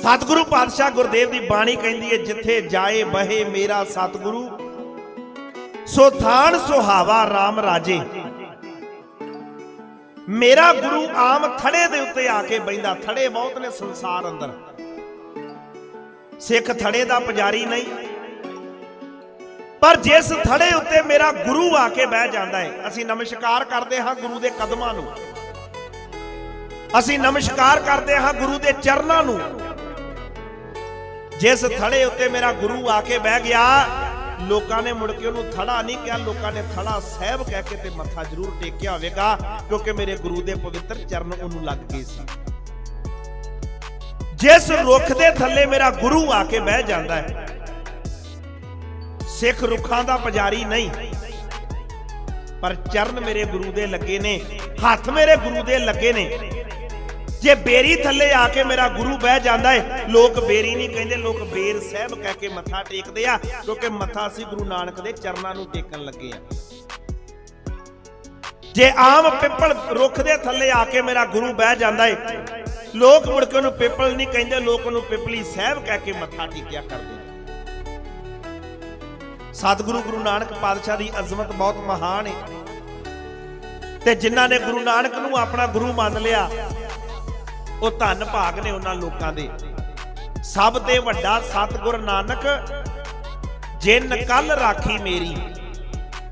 ਸਤਿਗੁਰੂ ਪਾਤਸ਼ਾਹ ਗੁਰਦੇਵ ਦੀ ਬਾਣੀ ਕਹਿੰਦੀ ਹੈ, ਜਿੱਥੇ ਜਾਏ ਬਹੇ ਮੇਰਾ ਸਤਿਗੁਰੂ। ਸੋ ਥਾਨ ਸੁਹਾਵਾ RAM ਰਾਜੇ। ਮੇਰਾ ਗੁਰੂ ਆਮ ਥੜੇ ਦੇ ਉੱਤੇ ਆ ਕੇ ਬੈਂਦਾ ਥੜੇ ਬਹੁਤ ਨੇ ਸੰਸਾਰ ਅੰਦਰ। ਸਿੱਖ ਥੜੇ ਦਾ ਪੁਜਾਰੀ ਨਹੀਂ। ਪਰ ਜਿਸ ਥੜੇ ਉੱਤੇ ਮੇਰਾ ਗੁਰੂ ਆ ਕੇ ਬਹਿ ਜਾਂਦਾ ਹੈ, ਅਸੀਂ ਨਮਸਕਾਰ ਕਰਦੇ ਹਾਂ ਗੁਰੂ ਦੇ ਕਦਮਾਂ ਨੂੰ। ਅਸੀਂ ਨਮਸਕਾਰ ਕਰਦੇ ਹਾਂ ਗੁਰੂ ਦੇ ਚਰਨਾਂ ਨੂੰ। ਜਿਸ ਥੜੇ ਉੱਤੇ ਮੇਰਾ ਗੁਰੂ ਆ ਕੇ ਬਹਿ ਗਿਆ, ਲੋਕਾਂ ਨੇ ਮੁੜ ਕੇ ਉਹਨੂੰ ਥੜਾ ਨਹੀਂ ਕਿਹਾ, ਲੋਕਾਂ ਨੇ ਥੜਾ ਸਾਹਿਬ ਕਹਿ ਕੇ ਤੇ ਮੱਥਾ ਜ਼ਰੂਰ ਟੇਕਿਆ ਹੋਵੇਗਾ, ਕਿਉਂਕਿ ਮੇਰੇ ਗੁਰੂ ਦੇ ਪਵਿੱਤਰ ਚਰਨ ਉਹਨੂੰ ਲੱਗ ਗਏ ਸੀ। ਜਿਸ ਰੁੱਖ ਦੇ ਥੱਲੇ ਮੇਰਾ ਗੁਰੂ ਆ ਕੇ ਬਹਿ ਜਾਂਦਾ ਹੈ, ਸਿੱਖ ਰੁੱਖਾਂ ਦਾ ਪੁਜਾਰੀ ਨਹੀਂ, ਪਰ ਚਰਨ ਮੇਰੇ ਗੁਰੂ ਦੇ ਲੱਗੇ ਨੇ, ਹੱਥ ਮੇਰੇ ਗੁਰੂ ਦੇ ਲੱਗੇ ਨੇ ਜੇ ਬੇਰੀ ਥੱਲੇ ਆ ਕੇ ਮੇਰਾ ਗੁਰੂ ਬਹਿ ਜਾਂਦਾ ਏ, ਲੋਕ ਬੇਰੀ ਨਹੀਂ ਕਹਿੰਦੇ, ਲੋਕ ਬੇਰ ਸਾਹਿਬ ਕਹਿ ਕੇ ਮੱਥਾ ਟੇਕਦੇ ਆ, ਕਿਉਂਕਿ ਮੱਥਾ ਅਸੀਂ ਗੁਰੂ ਨਾਨਕ ਦੇ ਚਰਨਾਂ ਨੂੰ ਟੇਕਣ ਲੱਗੇ ਆ। ਜੇ ਆਮ ਪਿੱਪਲ ਰੁੱਖ ਦੇ ਥੱਲੇ ਆ ਕੇ ਮੇਰਾ ਗੁਰੂ ਬਹਿ ਜਾਂਦਾ ਏ, ਲੋਕ ਮੁੜ ਕੇ ਉਹਨੂੰ ਪਿੱਪਲ ਨਹੀਂ ਕਹਿੰਦੇ, ਲੋਕ ਉਹਨੂੰ ਪਿੱਪਲੀ ਸਾਹਿਬ ਕਹਿ ਕੇ ਮੱਥਾ ਟੇਕਿਆ ਕਰਦੇ ਸਤਿਗੁਰੂ ਗੁਰੂ ਨਾਨਕ ਪਾਤਸ਼ਾਹ ਦੀ ਅਜ਼ਮਤ ਬਹੁਤ ਮਹਾਨ ਏ। ਤੇ ਜਿਨ੍ਹਾਂ ਨੇ ਗੁਰੂ ਨਾਨਕ ਨੂੰ ਆਪਣਾ ਗੁਰੂ ਮੰਨ ਲਿਆ ਉਹ ਧੰਨ ਭਾਗ ਨੇ ਉਹਨਾਂ ਲੋਕਾਂ ਦੇ। ਸਭ ਤੇ ਵੱਡਾ ਸਤਿਗੁਰ ਨਾਨਕ, ਜਿਨ ਕੱਲ ਰਾਖੀ ਮੇਰੀ।